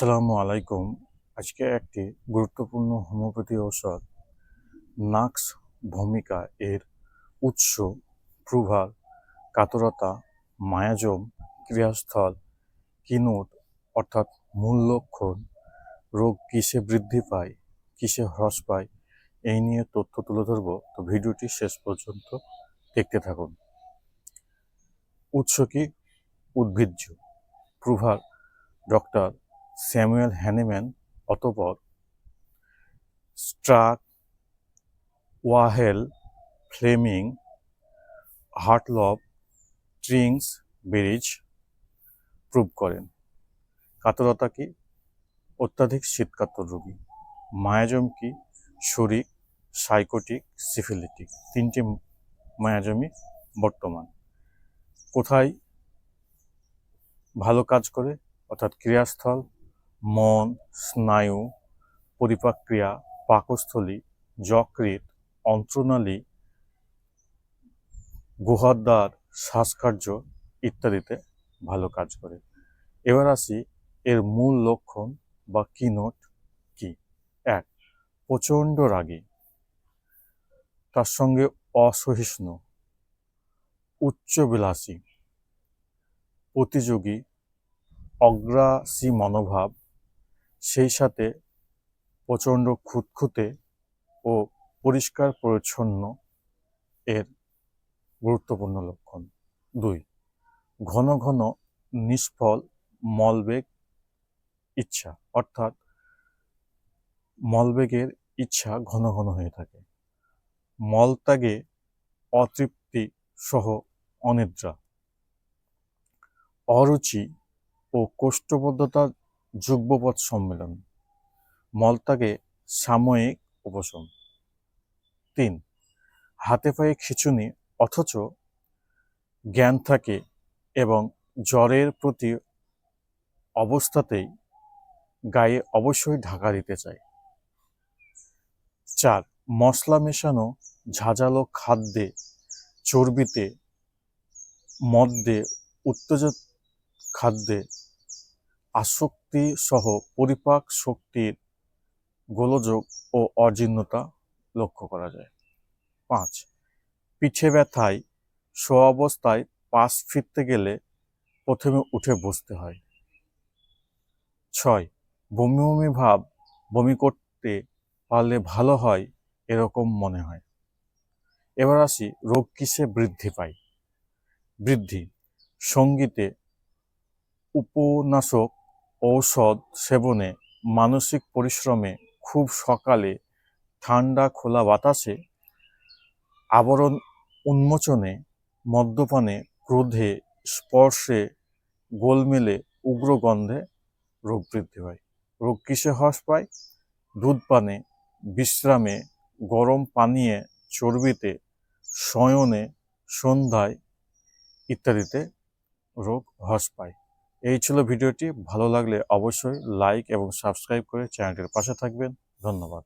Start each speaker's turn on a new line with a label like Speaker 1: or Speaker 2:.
Speaker 1: আসসালামু আলাইকুম। আজকে একটি গুরুত্বপূর্ণ হোমিওপ্যাথি ঔষধ, নাক্স ভূমিকা এর উৎস, প্রভাব, কাতরতা, মায়াজম, ক্রিয়াস্থল, কিনোট অর্থাৎ মূল লক্ষণ, রোগ কিসে বৃদ্ধি পায়, কিসে হ্রাস পায়, এই নিয়ে তথ্য তুলে ধরবো। তো ভিডিওটি শেষ পর্যন্ত দেখতে থাকুন। উৎস কি? উদ্ভিজ্জ, প্রভাব, ডক্টর স্যামুয়েল হ্যানিম্যান অতপর স্ট্রাক, ওয়াহেল, ফ্লেমিং হার্টলভ ট্রিংস, বেরিজ প্রুভ করেন। কাতরতা কি? অত্যাধিক শীতকাতর রোগী। মায়াজম কি? শরিক সাইকোটিক, সিফিলিটিক। তিনটি মায়াজমই বর্তমান। কোথায় ভালো কাজ করে? অর্থাৎ ক্রিয়াস্থল মন, স্নায়ু পরিপাক্রিয়া পাকস্থলী, যকৃৎ, অন্ত্রনালী, গুহাদ্বার, শ্বাসকার্য ইত্যাদিতে ভালো কাজ করে। এবার আসি এর মূল লক্ষণ বা কিনোট কি? এক, প্রচণ্ড রাগী। তার সঙ্গে অসহিষ্ণু। উচ্চবিলাসী। প্রতিযোগী। অগ্রাসী মনোভাব। সেই সাথে প্রচণ্ড খুঁতখুঁতে ও পরিষ্কার পরিচ্ছন্ন এর গুরুত্বপূর্ণ লক্ষণ। দুই, ঘন ঘন নিষ্ফল মলবেগ ইচ্ছা, অর্থাৎ মলবেগের ইচ্ছা ঘন ঘন হয়ে থাকে। মলত্যাগে অতৃপ্তি সহ অনিদ্রা। অরুচি ও কোষ্ঠবদ্ধতার যুগ্মপথ সম্মেলন। মলত্যাগে সাময়িক উপশম। তিন, হাতে পায়ে খিচুনি অথচ জ্ঞান থাকে এবং জ্বরের প্রতি অবস্থাতেই গায়ে অবশ্যই ঢাকা দিতে চায়। চার, মশলা মেশানো ঝাঁঝালো খাদ্যে চর্বিতে মদ্যে উত্তেজক খাদ্যে আসক্তি সহ পরিপাক শক্তির গোলযোগ ও অজীর্ণতা লক্ষ্য করা যায়। পাঁচ, পিঠে ব্যথায় শোয়া অবস্থায় পাশ ফিরতে গেলে প্রথমে উঠে বসতে হয়। ছয়, বমি বমি ভাব, বমি করতে পারলে ভালো হয় এরকম মনে হয়। এবার আসি রোগ কিসে বৃদ্ধি পায়। বৃদ্ধি, সঙ্গীতে উপনাশক ঔষধ সেবনে, মানসিক পরিশ্রমে, খুব সকালে ঠান্ডা খোলা বাতাসে, আবরণ উন্মোচনে, মদ্যপানে, ক্রোধে, স্পর্শে, গোলমেলে উগ্র গন্ধে রোগ বৃদ্ধি হয় রোগ কিসে হ্রাস পায়? দুধ পানে, বিশ্রামে, গরম পানীয়ে, চর্বিতে, শয়নে, সন্ধ্যায় ইত্যাদিতে রোগ হ্রাস পায়। এই ছিল ভিডিওটি। ভালো লাগলে অবশ্যই লাইক এবং সাবস্ক্রাইব করে চ্যানেলটির পাশে থাকবেন। ধন্যবাদ।